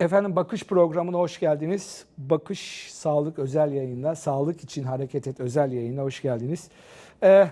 Efendim Bakış programına hoş geldiniz. Bakış Sağlık özel yayınına, Sağlık için Hareket Et özel yayınına hoş geldiniz. Ee,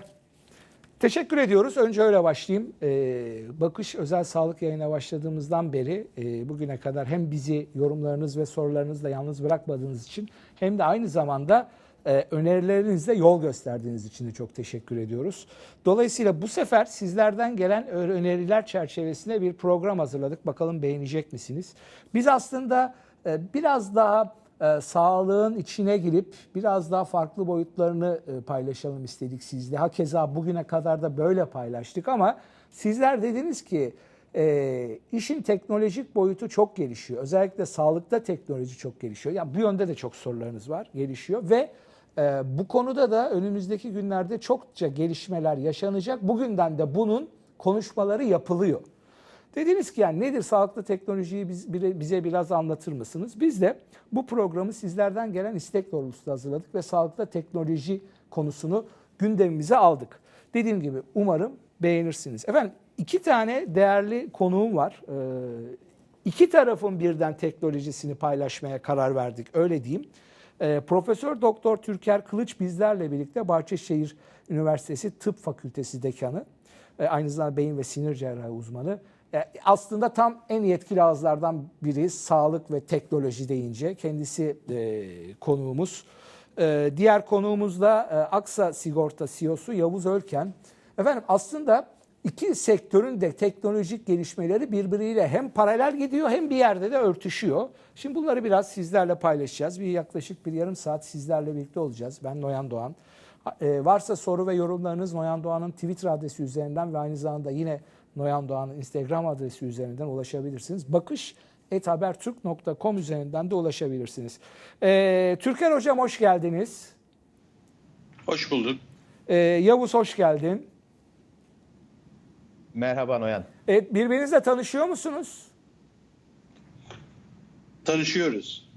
teşekkür ediyoruz. Önce öyle başlayayım. Ee, Bakış özel sağlık yayına başladığımızdan beri e, bugüne kadar hem bizi yorumlarınız ve sorularınızla yalnız bırakmadığınız için hem de aynı zamanda e, önerilerinizle yol gösterdiğiniz için de çok teşekkür ediyoruz. Dolayısıyla bu sefer sizlerden gelen öneriler çerçevesinde bir program hazırladık. Bakalım beğenecek misiniz? Biz aslında e, biraz daha e, sağlığın içine girip biraz daha farklı boyutlarını e, paylaşalım istedik sizle. Hakeza bugüne kadar da böyle paylaştık ama sizler dediniz ki e, işin teknolojik boyutu çok gelişiyor. Özellikle sağlıkta teknoloji çok gelişiyor. Yani bu yönde de çok sorularınız var, gelişiyor ve ee, bu konuda da önümüzdeki günlerde çokça gelişmeler yaşanacak. Bugünden de bunun konuşmaları yapılıyor. Dediniz ki yani nedir sağlıklı teknolojiyi biz, bize biraz anlatır mısınız? Biz de bu programı sizlerden gelen istek doğrultusunda hazırladık ve sağlıklı teknoloji konusunu gündemimize aldık. Dediğim gibi umarım beğenirsiniz. Efendim iki tane değerli konuğum var. Ee, iki tarafın birden teknolojisini paylaşmaya karar verdik öyle diyeyim. E, Profesör Doktor Türker Kılıç bizlerle birlikte Bahçeşehir Üniversitesi Tıp Fakültesi dekanı. E, aynı zamanda beyin ve sinir cerrahi uzmanı. E, aslında tam en yetkili ağızlardan biri sağlık ve teknoloji deyince kendisi e, konuğumuz. E, diğer konuğumuz da e, Aksa Sigorta CEO'su Yavuz Ölken. Efendim aslında iki sektörün de teknolojik gelişmeleri birbiriyle hem paralel gidiyor hem bir yerde de örtüşüyor. Şimdi bunları biraz sizlerle paylaşacağız. Bir yaklaşık bir yarım saat sizlerle birlikte olacağız. Ben Noyan Doğan. Ee, varsa soru ve yorumlarınız Noyan Doğan'ın Twitter adresi üzerinden ve aynı zamanda yine Noyan Doğan'ın Instagram adresi üzerinden ulaşabilirsiniz. Bakış ethabertürk.com üzerinden de ulaşabilirsiniz. Ee, Türker Hocam hoş geldiniz. Hoş bulduk. Ee, Yavuz hoş geldin. Merhaba Noyan. Evet, birbirinizle tanışıyor musunuz? Tanışıyoruz.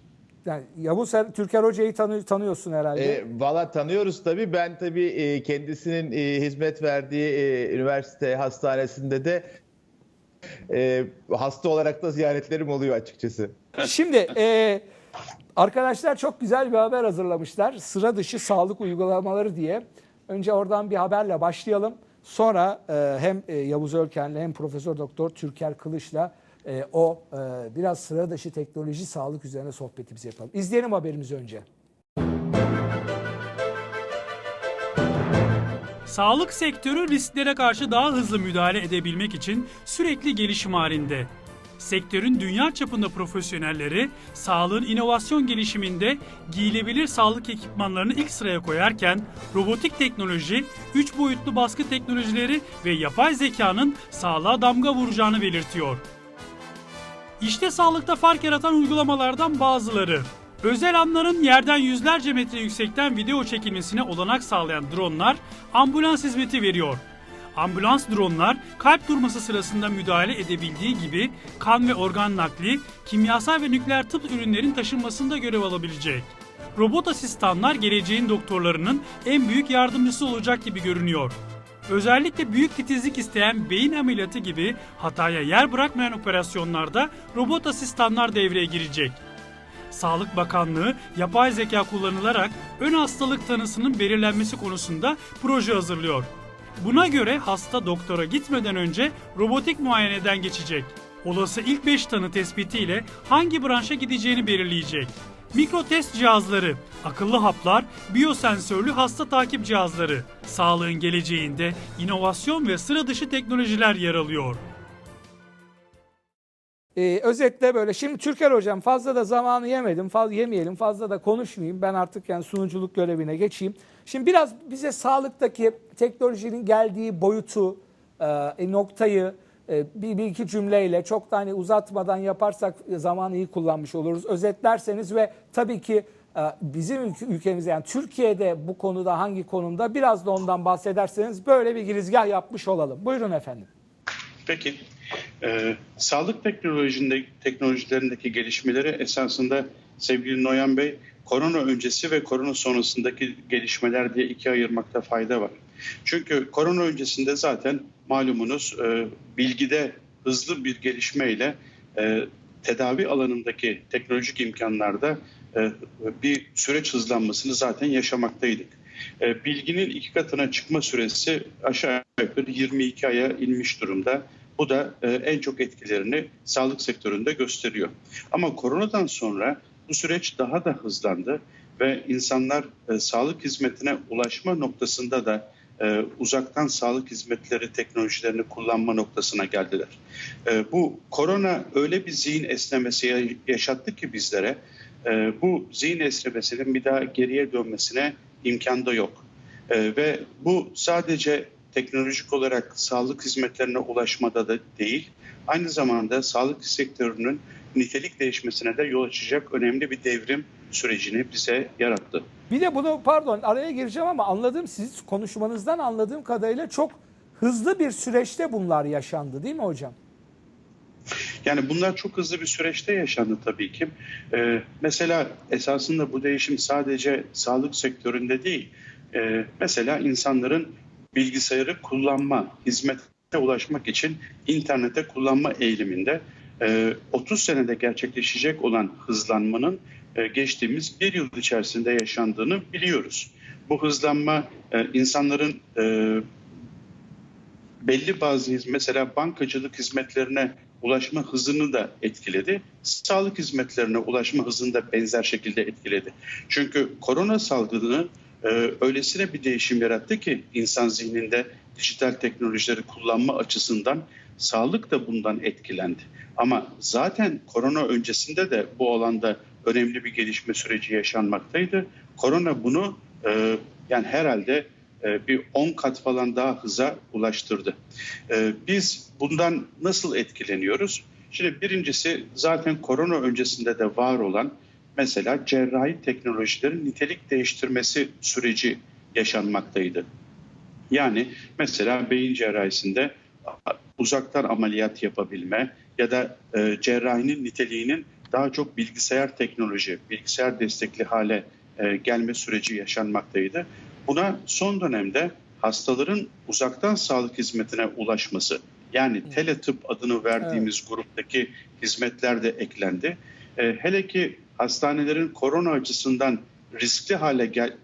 Yani Yavuz sen Türker Hoca'yı tanı, tanıyorsun herhalde. E, Valla tanıyoruz tabii. Ben tabii e, kendisinin e, hizmet verdiği e, üniversite hastanesinde de e, hasta olarak da ziyaretlerim oluyor açıkçası. Şimdi e, arkadaşlar çok güzel bir haber hazırlamışlar. Sıra dışı sağlık uygulamaları diye. Önce oradan bir haberle başlayalım. Sonra e, hem e, Yavuz Ölken'le hem Profesör Doktor Türker Kılıç'la e, o e, biraz sıra dışı teknoloji sağlık üzerine sohbetimizi yapalım. İzleyelim haberimizi önce. Sağlık sektörü risklere karşı daha hızlı müdahale edebilmek için sürekli gelişim halinde. Sektörün dünya çapında profesyonelleri sağlığın inovasyon gelişiminde giyilebilir sağlık ekipmanlarını ilk sıraya koyarken robotik teknoloji, 3 boyutlu baskı teknolojileri ve yapay zekanın sağlığa damga vuracağını belirtiyor. İşte sağlıkta fark yaratan uygulamalardan bazıları. Özel anların yerden yüzlerce metre yüksekten video çekilmesine olanak sağlayan dronlar ambulans hizmeti veriyor. Ambulans dronlar kalp durması sırasında müdahale edebildiği gibi kan ve organ nakli, kimyasal ve nükleer tıp ürünlerin taşınmasında görev alabilecek. Robot asistanlar geleceğin doktorlarının en büyük yardımcısı olacak gibi görünüyor. Özellikle büyük titizlik isteyen beyin ameliyatı gibi hataya yer bırakmayan operasyonlarda robot asistanlar devreye girecek. Sağlık Bakanlığı yapay zeka kullanılarak ön hastalık tanısının belirlenmesi konusunda proje hazırlıyor. Buna göre hasta doktora gitmeden önce robotik muayeneden geçecek. Olası ilk 5 tanı tespitiyle hangi branşa gideceğini belirleyecek. Mikrotest cihazları, akıllı haplar, biyosensörlü hasta takip cihazları. Sağlığın geleceğinde inovasyon ve sıra dışı teknolojiler yer alıyor. Ee, özetle böyle. Şimdi Türker Hocam fazla da zamanı yemedim. Fazla yemeyelim. Fazla da konuşmayayım. Ben artık yani sunuculuk görevine geçeyim. Şimdi biraz bize sağlıktaki teknolojinin geldiği boyutu, e, noktayı e, bir, bir iki cümleyle çok da hani uzatmadan yaparsak zamanı iyi kullanmış oluruz. Özetlerseniz ve tabii ki e, bizim ülke, ülkemizde yani Türkiye'de bu konuda hangi konumda biraz da ondan bahsederseniz böyle bir girizgah yapmış olalım. Buyurun efendim. Peki. Ee, sağlık teknolojinde, teknolojilerindeki gelişmeleri esasında sevgili Noyan Bey korona öncesi ve korona sonrasındaki gelişmeler diye ikiye ayırmakta fayda var. Çünkü korona öncesinde zaten malumunuz e, bilgide hızlı bir gelişmeyle e, tedavi alanındaki teknolojik imkanlarda e, bir süreç hızlanmasını zaten yaşamaktaydık. E, bilginin iki katına çıkma süresi aşağı yukarı 22 aya inmiş durumda. Bu da e, en çok etkilerini sağlık sektöründe gösteriyor. Ama koronadan sonra bu süreç daha da hızlandı ve insanlar e, sağlık hizmetine ulaşma noktasında da e, uzaktan sağlık hizmetleri teknolojilerini kullanma noktasına geldiler. E, bu korona öyle bir zihin esnemesi ya- yaşattı ki bizlere e, bu zihin esnemesinin bir daha geriye dönmesine imkan da yok. E, ve bu sadece teknolojik olarak sağlık hizmetlerine ulaşmada da değil, aynı zamanda sağlık sektörünün nitelik değişmesine de yol açacak önemli bir devrim sürecini bize yarattı. Bir de bunu pardon araya gireceğim ama anladığım siz konuşmanızdan anladığım kadarıyla çok hızlı bir süreçte bunlar yaşandı değil mi hocam? Yani bunlar çok hızlı bir süreçte yaşandı tabii ki. Ee, mesela esasında bu değişim sadece sağlık sektöründe değil. Ee, mesela insanların bilgisayarı kullanma, hizmete ulaşmak için internete kullanma eğiliminde e, 30 senede gerçekleşecek olan hızlanmanın e, geçtiğimiz bir yıl içerisinde yaşandığını biliyoruz. Bu hızlanma e, insanların e, belli bazı mesela bankacılık hizmetlerine ulaşma hızını da etkiledi. Sağlık hizmetlerine ulaşma hızını da benzer şekilde etkiledi. Çünkü korona salgını e, öylesine bir değişim yarattı ki insan zihninde dijital teknolojileri kullanma açısından sağlık da bundan etkilendi. Ama zaten korona öncesinde de bu alanda önemli bir gelişme süreci yaşanmaktaydı. Korona bunu e, yani herhalde e, bir 10 kat falan daha hıza ulaştırdı. E, Biz bundan nasıl etkileniyoruz? Şimdi birincisi zaten korona öncesinde de var olan mesela cerrahi teknolojilerin nitelik değiştirmesi süreci yaşanmaktaydı. Yani mesela beyin cerrahisinde uzaktan ameliyat yapabilme ya da e, cerrahinin niteliğinin daha çok bilgisayar teknoloji, bilgisayar destekli hale e, gelme süreci yaşanmaktaydı. Buna son dönemde hastaların uzaktan sağlık hizmetine ulaşması yani teletıp adını verdiğimiz gruptaki hizmetler de eklendi. E, hele ki hastanelerin korona açısından riskli hale gel-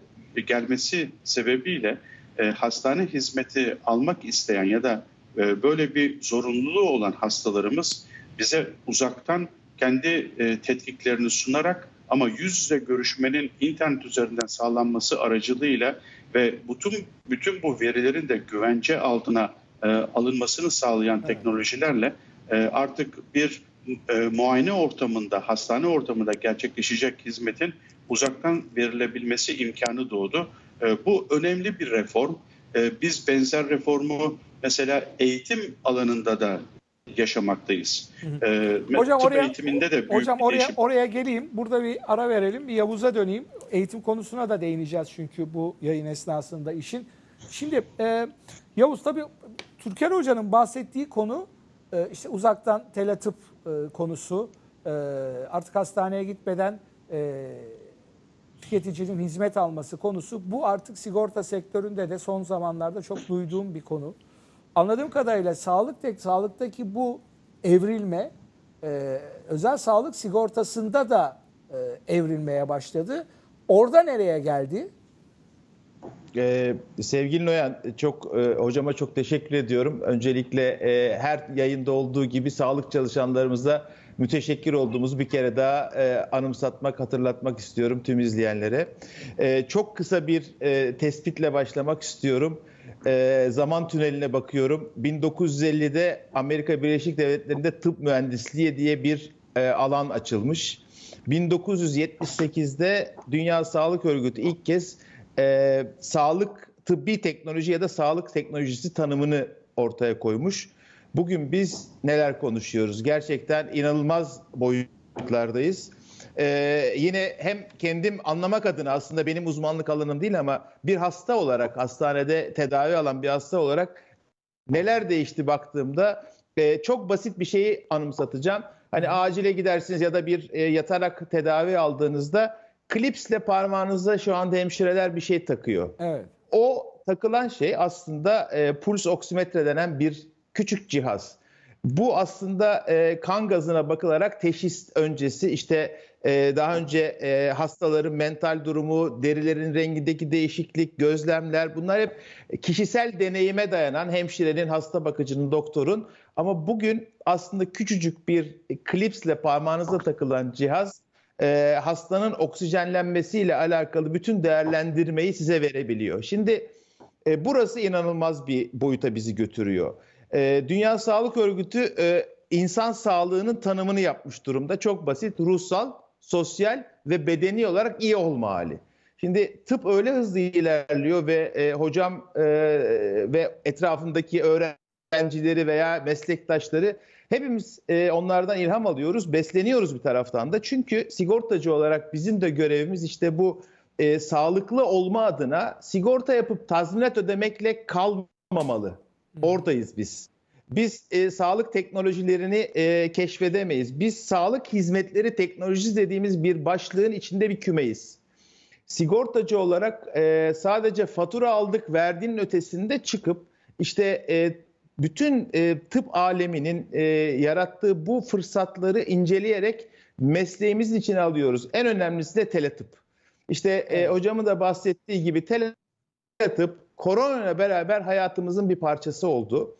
gelmesi sebebiyle e, hastane hizmeti almak isteyen ya da e, böyle bir zorunluluğu olan hastalarımız bize uzaktan kendi e, tetkiklerini sunarak ama yüz yüze görüşmenin internet üzerinden sağlanması aracılığıyla ve bütün bütün bu verilerin de güvence altına e, alınmasını sağlayan teknolojilerle e, artık bir e, muayene ortamında, hastane ortamında gerçekleşecek hizmetin uzaktan verilebilmesi imkanı doğdu. E, bu önemli bir reform. E, biz benzer reformu mesela eğitim alanında da yaşamaktayız. E, Hocam oraya eğitiminde de büyük hocam oraya değişim. oraya geleyim. Burada bir ara verelim. Bir Yavuz'a döneyim. Eğitim konusuna da değineceğiz çünkü bu yayın esnasında işin. Şimdi e, Yavuz tabii Türker Hoca'nın bahsettiği konu e, işte uzaktan teletıp e, konusu. E, artık hastaneye gitmeden e, tüketicinin hizmet alması konusu. Bu artık sigorta sektöründe de son zamanlarda çok duyduğum bir konu. Anladığım kadarıyla sağlık tek sağlıktaki bu evrilme e, özel sağlık sigortasında da e, evrilmeye başladı. Orada nereye geldi? Ee, sevgili Noyan, çok e, hocama çok teşekkür ediyorum. Öncelikle e, her yayında olduğu gibi sağlık çalışanlarımıza müteşekkir olduğumuzu bir kere daha e, anımsatmak, hatırlatmak istiyorum tüm izleyenlere. E, çok kısa bir e, tespitle başlamak istiyorum. E, zaman tüneline bakıyorum. 1950'de Amerika Birleşik Devletleri'nde tıp mühendisliği diye bir e, alan açılmış. 1978'de Dünya Sağlık Örgütü ilk kez e, sağlık tıbbi teknoloji ya da sağlık teknolojisi tanımını ortaya koymuş. Bugün biz neler konuşuyoruz? Gerçekten inanılmaz boyutlardayız. Ee, yine hem kendim anlamak adına aslında benim uzmanlık alanım değil ama bir hasta olarak hastanede tedavi alan bir hasta olarak neler değişti baktığımda e, çok basit bir şeyi anımsatacağım. Hani acile gidersiniz ya da bir e, yatarak tedavi aldığınızda klipsle parmağınıza şu anda hemşireler bir şey takıyor. Evet. O takılan şey aslında e, puls oksimetre denen bir küçük cihaz. Bu aslında e, kan gazına bakılarak teşhis öncesi işte e, daha önce e, hastaların mental durumu, derilerin rengindeki değişiklik, gözlemler bunlar hep kişisel deneyime dayanan hemşirenin, hasta bakıcının, doktorun ama bugün aslında küçücük bir klipsle parmağınıza takılan cihaz e, hastanın oksijenlenmesiyle alakalı bütün değerlendirmeyi size verebiliyor. Şimdi e, burası inanılmaz bir boyuta bizi götürüyor. E, Dünya Sağlık Örgütü e, insan sağlığının tanımını yapmış durumda. Çok basit, ruhsal, sosyal ve bedeni olarak iyi olma hali. Şimdi tıp öyle hızlı ilerliyor ve e, hocam e, ve etrafındaki öğrencileri veya meslektaşları hepimiz e, onlardan ilham alıyoruz, besleniyoruz bir taraftan da. Çünkü sigortacı olarak bizim de görevimiz işte bu e, sağlıklı olma adına sigorta yapıp tazminat ödemekle kalmamalı. Oradayız biz. Biz e, sağlık teknolojilerini e, keşfedemeyiz. Biz sağlık hizmetleri teknolojisi dediğimiz bir başlığın içinde bir kümeyiz. Sigortacı olarak e, sadece fatura aldık verdiğinin ötesinde çıkıp işte e, bütün e, tıp aleminin e, yarattığı bu fırsatları inceleyerek mesleğimizin içine alıyoruz. En önemlisi de teletıp. İşte e, hocamın da bahsettiği gibi teletıp korona ile beraber hayatımızın bir parçası oldu.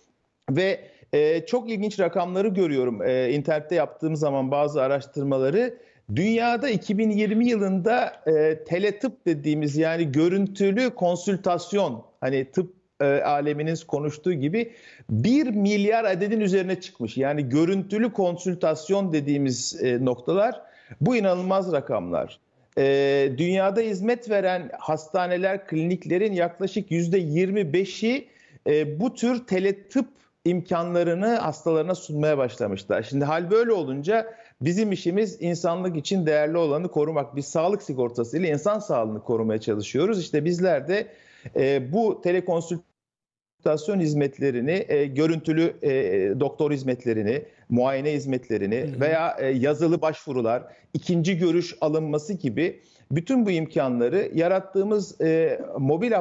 Ve e, çok ilginç rakamları görüyorum e, internette yaptığım zaman bazı araştırmaları. Dünyada 2020 yılında e, teletıp dediğimiz yani görüntülü konsültasyon hani tıp e, aleminin konuştuğu gibi 1 milyar adedin üzerine çıkmış. Yani görüntülü konsültasyon dediğimiz e, noktalar bu inanılmaz rakamlar. E, dünyada hizmet veren hastaneler, kliniklerin yaklaşık %25'i e, bu tür teletıp imkanlarını hastalarına sunmaya başlamışlar. Şimdi hal böyle olunca bizim işimiz insanlık için değerli olanı korumak. Biz sağlık sigortası ile insan sağlığını korumaya çalışıyoruz. İşte bizler de e, bu telekonsültasyon hizmetlerini, e, görüntülü e, doktor hizmetlerini, muayene hizmetlerini Hı hı. veya e, yazılı başvurular, ikinci görüş alınması gibi bütün bu imkanları yarattığımız e, mobil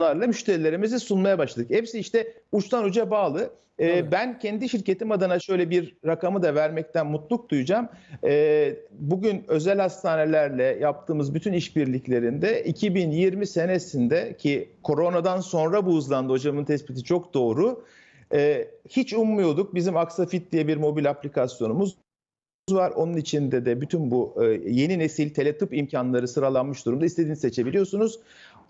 aplikasyonlarla müşterilerimize sunmaya başladık. Hepsi işte uçtan uca bağlı. Ee, ben kendi şirketim adına şöyle bir rakamı da vermekten mutluluk duyacağım. Ee, bugün özel hastanelerle yaptığımız bütün işbirliklerinde 2020 senesinde ki koronadan sonra bu hızlandı hocamın tespiti çok doğru. Ee, hiç ummuyorduk. Bizim Aksafit diye bir mobil aplikasyonumuz var. Onun içinde de bütün bu e, yeni nesil teletıp imkanları sıralanmış durumda. İstediğinizi seçebiliyorsunuz.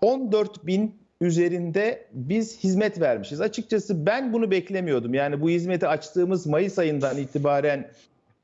14 bin üzerinde biz hizmet vermişiz. Açıkçası ben bunu beklemiyordum. Yani bu hizmeti açtığımız Mayıs ayından itibaren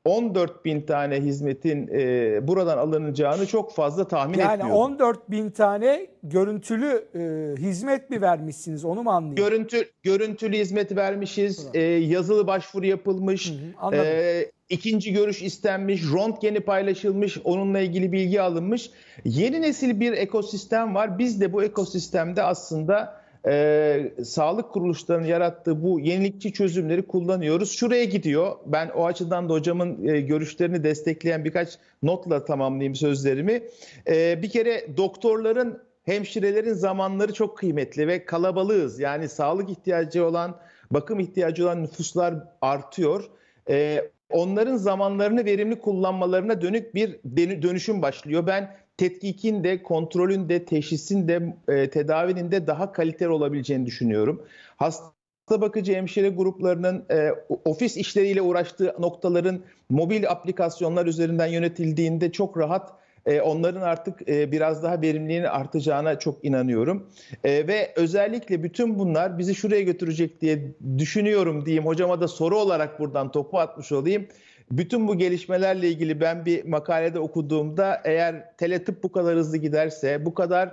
14 bin tane hizmetin e, buradan alınacağını çok fazla tahmin Yani etmiyordum. 14 bin tane görüntülü e, hizmet mi vermişsiniz onu mu anlayayım? Görüntü, görüntülü hizmet vermişiz, e, yazılı başvuru yapılmış, Hı hı, anladım. e, ikinci görüş istenmiş, röntgeni paylaşılmış, onunla ilgili bilgi alınmış. Yeni nesil bir ekosistem var. Biz de bu ekosistemde aslında e, sağlık kuruluşlarının yarattığı bu yenilikçi çözümleri kullanıyoruz. Şuraya gidiyor. Ben o açıdan da hocamın e, görüşlerini destekleyen birkaç notla tamamlayayım sözlerimi. E, bir kere doktorların hemşirelerin zamanları çok kıymetli ve kalabalığız. Yani sağlık ihtiyacı olan, bakım ihtiyacı olan nüfuslar artıyor. Ee, onların zamanlarını verimli kullanmalarına dönük bir dönü- dönüşüm başlıyor. Ben tetkikin de, kontrolün de, teşhisin de, e, tedavinin de daha kaliteli olabileceğini düşünüyorum. Hasta bakıcı hemşire gruplarının e, ofis işleriyle uğraştığı noktaların mobil aplikasyonlar üzerinden yönetildiğinde çok rahat e, onların artık e, biraz daha verimliliğinin artacağına çok inanıyorum. E, ve özellikle bütün bunlar bizi şuraya götürecek diye düşünüyorum diyeyim. Hocama da soru olarak buradan topu atmış olayım. Bütün bu gelişmelerle ilgili ben bir makalede okuduğumda eğer teletıp bu kadar hızlı giderse, bu kadar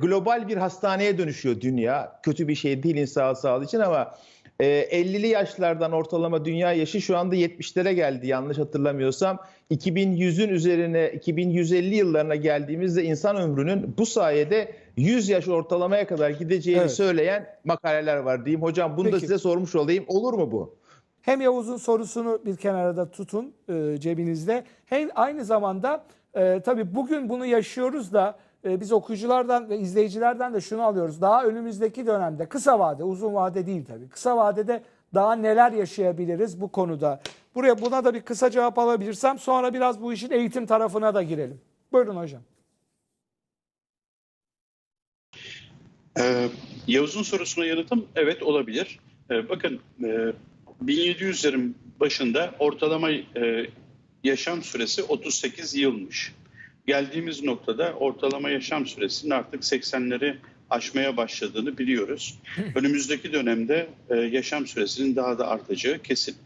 global bir hastaneye dönüşüyor dünya. Kötü bir şey değil insan sağlığı için ama e, 50'li yaşlardan ortalama dünya yaşı şu anda 70'lere geldi yanlış hatırlamıyorsam. 2100'ün üzerine 2150 yıllarına geldiğimizde insan ömrünün bu sayede 100 yaş ortalamaya kadar gideceğini Evet. söyleyen makaleler var diyeyim. Hocam bunu da Peki. size sormuş olayım. Olur mu bu? Hem Yavuz'un sorusunu bir kenara da tutun e, cebinizde. Hem aynı zamanda e, tabii bugün bunu yaşıyoruz da e, biz okuyuculardan ve izleyicilerden de şunu alıyoruz. Daha önümüzdeki dönemde kısa vade, uzun vade değil tabii. Kısa vadede daha neler yaşayabiliriz bu konuda? Buraya buna da bir kısa cevap alabilirsem sonra biraz bu işin eğitim tarafına da girelim. Buyurun hocam. Ee, Yavuz'un sorusuna yanıtım evet olabilir. Ee, bakın e, 1700'lerin başında ortalama e, yaşam süresi 38 yılmış. Geldiğimiz noktada ortalama yaşam süresinin artık 80'leri aşmaya başladığını biliyoruz. Önümüzdeki dönemde e, yaşam süresinin daha da artacağı kesin.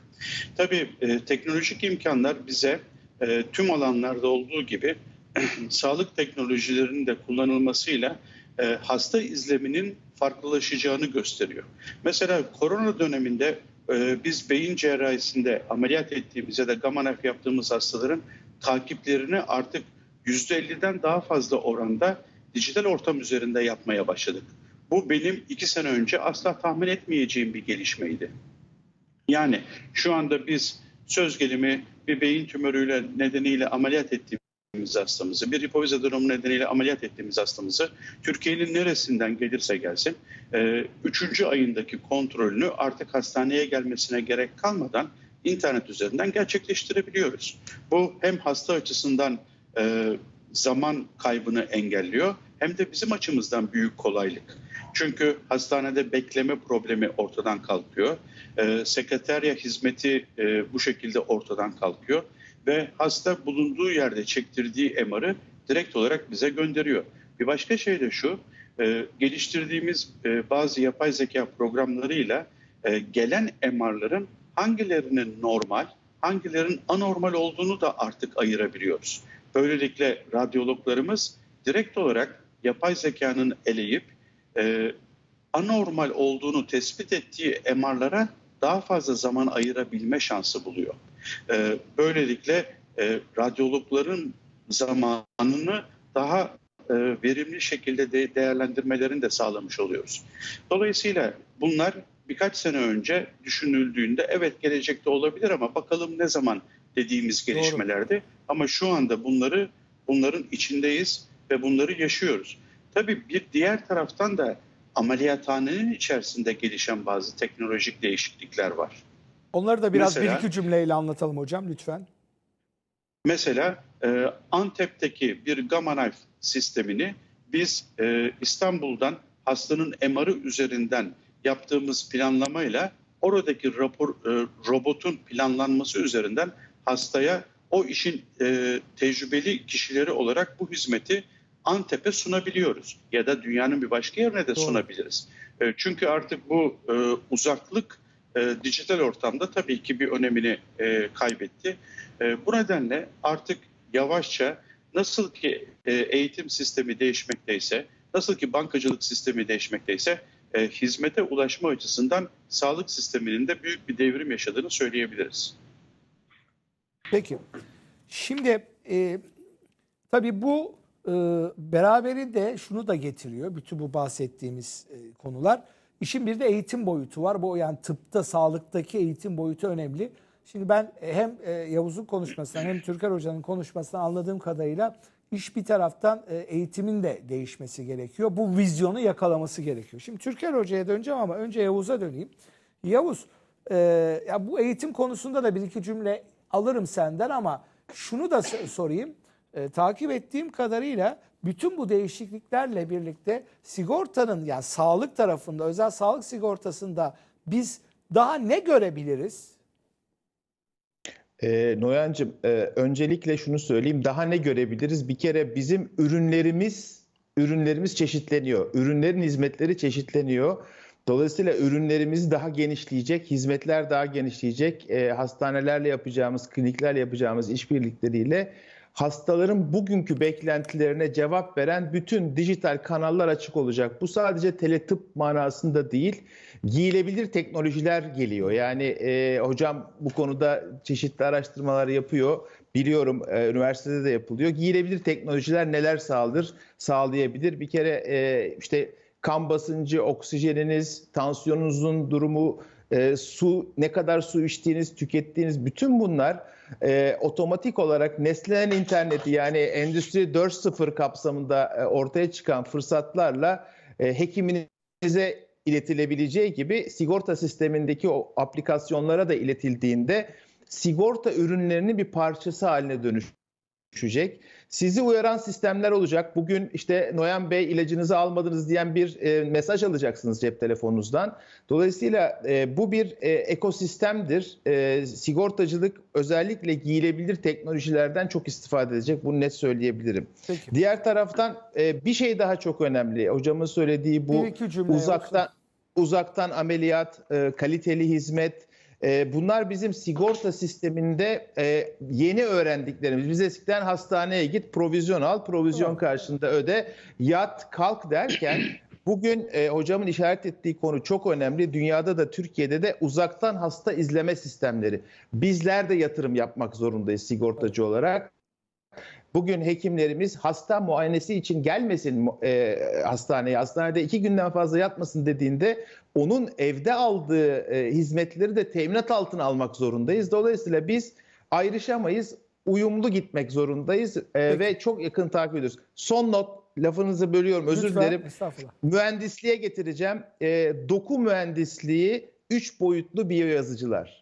Tabii e, teknolojik imkanlar bize e, tüm alanlarda olduğu gibi sağlık teknolojilerinin de kullanılmasıyla hasta izleminin farklılaşacağını gösteriyor. Mesela korona döneminde biz beyin cerrahisinde ameliyat ettiğimiz ya da gamma knife yaptığımız hastaların takiplerini artık %50'den daha fazla oranda dijital ortam üzerinde yapmaya başladık. Bu benim iki sene önce asla tahmin etmeyeceğim bir gelişmeydi. Yani şu anda biz söz gelimi bir beyin tümörüyle nedeniyle ameliyat ettiğimiz hastamızı, bir hipofiz adenomu nedeniyle ameliyat ettiğimiz hastamızı Türkiye'nin neresinden gelirse gelsin, e, üçüncü ayındaki kontrolünü artık hastaneye gelmesine gerek kalmadan internet üzerinden gerçekleştirebiliyoruz. Bu hem hasta açısından e, zaman kaybını engelliyor hem de bizim açımızdan büyük kolaylık. Çünkü hastanede bekleme problemi ortadan kalkıyor. E, sekreterya hizmeti e, bu şekilde ortadan kalkıyor ve hasta bulunduğu yerde çektirdiği MR'ı direkt olarak bize gönderiyor. Bir başka şey de şu, e, geliştirdiğimiz e, bazı yapay zeka programlarıyla e, gelen MR'ların hangilerinin normal, hangilerinin anormal olduğunu da artık ayırabiliyoruz. Böylelikle radyologlarımız direkt olarak yapay zekanın eleyip e, anormal olduğunu tespit ettiği MR'lara daha fazla zaman ayırabilme şansı buluyor. E, böylelikle e, radyologların zamanını daha e, verimli şekilde de değerlendirmelerini de sağlamış oluyoruz. Dolayısıyla bunlar birkaç sene önce düşünüldüğünde evet gelecekte olabilir ama bakalım ne zaman dediğimiz gelişmelerdi. Ama şu anda bunları bunların içindeyiz ve bunları yaşıyoruz. Tabii bir diğer taraftan da ameliyathanenin içerisinde gelişen bazı teknolojik değişiklikler var. Onları da biraz Mesela- bir iki cümleyle anlatalım hocam lütfen. Mesela e, Antep'teki bir gamma knife sistemini biz e, İstanbul'dan hastanın MR'ı üzerinden yaptığımız planlamayla oradaki rapor e, robotun planlanması üzerinden hastaya o işin e, tecrübeli kişileri olarak bu hizmeti Antep'e sunabiliyoruz ya da dünyanın bir başka yerine de Doğru. sunabiliriz. E, çünkü artık bu e, uzaklık e, dijital ortamda tabii ki bir önemini e, kaybetti. E, bu nedenle artık yavaşça nasıl ki e, eğitim sistemi değişmekteyse, nasıl ki bankacılık sistemi değişmekteyse e, hizmete ulaşma açısından sağlık sisteminin de büyük bir devrim yaşadığını söyleyebiliriz. Peki. Şimdi e, tabii bu e, beraberinde şunu da getiriyor. Bütün bu bahsettiğimiz e, konular. İşin bir de eğitim boyutu var. Bu yani tıpta, sağlıktaki eğitim boyutu önemli. Şimdi ben hem e, Yavuz'un konuşmasından hem Türker Hoca'nın konuşmasından anladığım kadarıyla iş bir taraftan e, eğitimin de değişmesi gerekiyor. Bu vizyonu yakalaması gerekiyor. Şimdi Türker Hoca'ya döneceğim ama önce Yavuz'a döneyim. Yavuz, e, ya bu eğitim konusunda da bir iki cümle alırım senden ama şunu da sorayım. E, takip ettiğim kadarıyla bütün bu değişikliklerle birlikte sigortanın yani sağlık tarafında özel sağlık sigortasında biz daha ne görebiliriz? Ee, Noyancığım, e, öncelikle şunu söyleyeyim. Daha ne görebiliriz? Bir kere bizim ürünlerimiz ürünlerimiz çeşitleniyor. Ürünlerin hizmetleri çeşitleniyor. Dolayısıyla ürünlerimiz daha genişleyecek, hizmetler daha genişleyecek. E, hastanelerle yapacağımız, kliniklerle yapacağımız işbirlikleriyle hastaların bugünkü beklentilerine cevap veren bütün dijital kanallar açık olacak. Bu sadece teletıp manasında değil, giyilebilir teknolojiler geliyor. Yani e, hocam bu konuda çeşitli araştırmalar yapıyor. Biliyorum e, üniversitede de yapılıyor. Giyilebilir teknolojiler neler sağlar, sağlayabilir? Bir kere e, işte kan basıncı, oksijeniniz, tansiyonunuzun durumu, e, su, ne kadar su içtiğiniz, tükettiğiniz bütün bunlar e, otomatik olarak nesnelerin interneti yani Endüstri 4.0 kapsamında e, ortaya çıkan fırsatlarla e, hekiminize iletilebileceği gibi sigorta sistemindeki o aplikasyonlara da iletildiğinde sigorta ürünlerinin bir parçası haline dönüşecek. Sizi uyaran sistemler olacak. Bugün işte Noyan Bey ilacınızı almadınız diyen bir e, mesaj alacaksınız cep telefonunuzdan. Dolayısıyla e, bu bir e, ekosistemdir. E, sigortacılık özellikle giyilebilir teknolojilerden çok istifade edecek. Bunu net söyleyebilirim. Peki. Diğer taraftan e, bir şey daha çok önemli. Hocamın söylediği bu uzaktan uzaktan ameliyat, e, kaliteli hizmet. E, bunlar bizim sigorta sisteminde e, yeni öğrendiklerimiz. Biz eskiden hastaneye git, provizyon al, provizyon karşında öde, yat, kalk derken bugün e, hocamın işaret ettiği konu çok önemli. Dünyada da Türkiye'de de uzaktan hasta izleme sistemleri. Bizler de yatırım yapmak zorundayız sigortacı olarak. Bugün hekimlerimiz hasta muayenesi için gelmesin e, hastaneye, hastanede iki günden fazla yatmasın dediğinde onun evde aldığı e, hizmetleri de teminat altına almak zorundayız. Dolayısıyla biz ayrışamayız, uyumlu gitmek zorundayız e, ve çok yakın takip ediyoruz. Son not, lafınızı bölüyorum özür Lütfen, dilerim. Mühendisliğe getireceğim. E, doku mühendisliği, üç boyutlu biyoyazıcılar.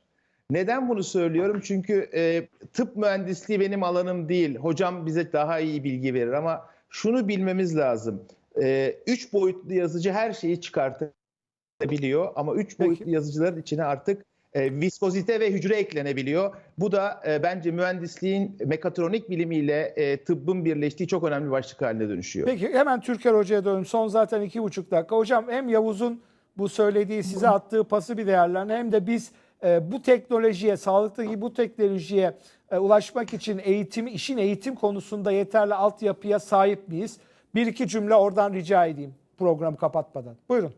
Neden bunu söylüyorum? Çünkü e, tıp mühendisliği benim alanım değil. Hocam bize daha iyi bilgi verir ama şunu bilmemiz lazım. E, üç boyutlu yazıcı her şeyi çıkartabiliyor ama üç Peki. boyutlu yazıcıların içine artık e, viskozite ve hücre eklenebiliyor. Bu da e, bence mühendisliğin mekatronik bilimiyle e, tıbbın birleştiği çok önemli bir başlık haline dönüşüyor. Peki hemen Türker Hoca'ya dönüyorum. Son zaten iki buçuk dakika. Hocam hem Yavuz'un bu söylediği size attığı pası bir değerlerini hem de biz e, bu teknolojiye, sağlıktaki bu teknolojiye e, ulaşmak için eğitim, işin eğitim konusunda yeterli altyapıya sahip miyiz? Bir iki cümle oradan rica edeyim programı kapatmadan. Buyurun.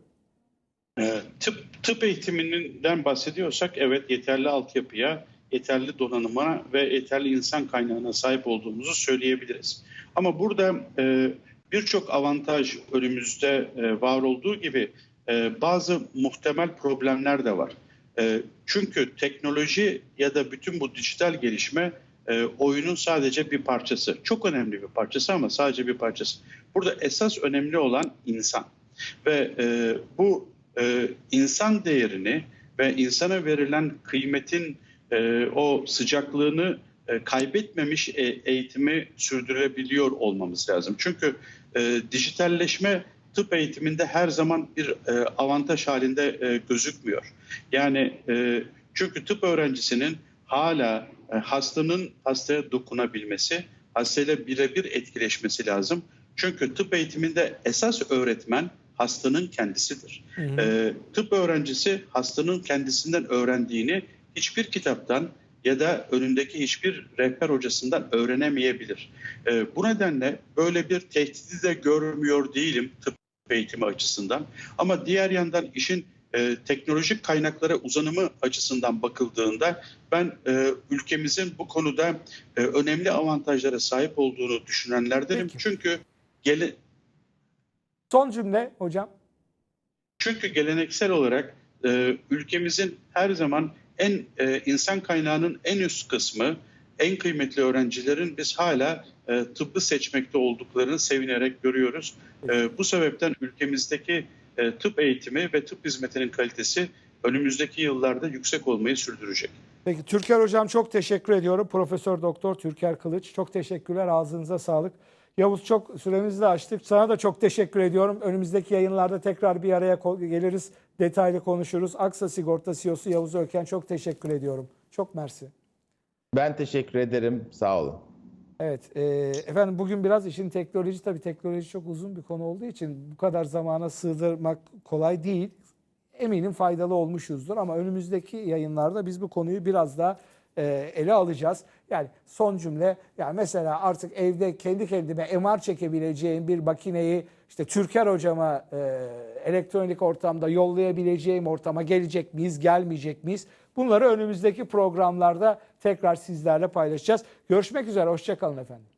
Ee, Tıp, tıp eğitiminden bahsediyorsak evet yeterli altyapıya, yeterli donanıma ve yeterli insan kaynağına sahip olduğumuzu söyleyebiliriz. Ama burada e, birçok avantaj önümüzde e, var olduğu gibi e, bazı muhtemel problemler de var. E, çünkü teknoloji ya da bütün bu dijital gelişme e, oyunun sadece bir parçası. Çok önemli bir parçası ama sadece bir parçası. Burada esas önemli olan insan. Ve e, bu e, insan değerini ve insana verilen kıymetin o sıcaklığını kaybetmemiş eğitimi sürdürebiliyor olmamız lazım. Çünkü dijitalleşme tıp eğitiminde her zaman bir avantaj halinde gözükmüyor. Yani e, çünkü tıp öğrencisinin hala e, hastanın hastaya dokunabilmesi, hastayla birebir etkileşmesi lazım. Çünkü tıp eğitiminde esas öğretmen hastanın kendisidir. E, tıp öğrencisi hastanın kendisinden öğrendiğini hiçbir kitaptan ya da önündeki hiçbir rehber hocasından öğrenemeyebilir. E, bu nedenle böyle bir tehdidi de görmüyor değilim tıp eğitimi açısından. Ama diğer yandan işin e, teknolojik kaynaklara uzanımı açısından bakıldığında ben e, ülkemizin bu konuda e, önemli avantajlara sahip olduğunu düşünenlerdenim. Peki. Çünkü gele, Son cümle hocam. çünkü geleneksel olarak e, ülkemizin her zaman en e, insan kaynağının en üst kısmı, en kıymetli öğrencilerin biz hala e, tıbbı seçmekte olduklarını sevinerek görüyoruz. E, bu sebepten ülkemizdeki e, tıp eğitimi ve tıp hizmetinin kalitesi önümüzdeki yıllarda yüksek olmayı sürdürecek. Peki Türker Hocam çok teşekkür ediyorum. Profesör Doktor Türker Kılıç. Çok teşekkürler. Ağzınıza sağlık. Yavuz çok süremizi de açtık. Sana da çok teşekkür ediyorum. Önümüzdeki yayınlarda tekrar bir araya geliriz. Detaylı konuşuruz. Aksa Sigorta CEO'su Yavuz Ölken çok teşekkür ediyorum. Çok mersi. Ben teşekkür ederim. Sağ olun. Evet, e, efendim bugün biraz işin teknoloji tabii teknoloji çok uzun bir konu olduğu için bu kadar zamana sığdırmak kolay değil. Eminim faydalı olmuşuzdur ama önümüzdeki yayınlarda biz bu konuyu biraz daha e, ele alacağız. Yani son cümle, yani mesela artık evde kendi kendime MR çekebileceğim bir makineyi işte Türker hocama e, elektronik ortamda yollayabileceğim ortama gelecek miyiz, gelmeyecek miyiz? Bunları önümüzdeki programlarda tekrar sizlerle paylaşacağız. Görüşmek üzere, hoşçakalın efendim.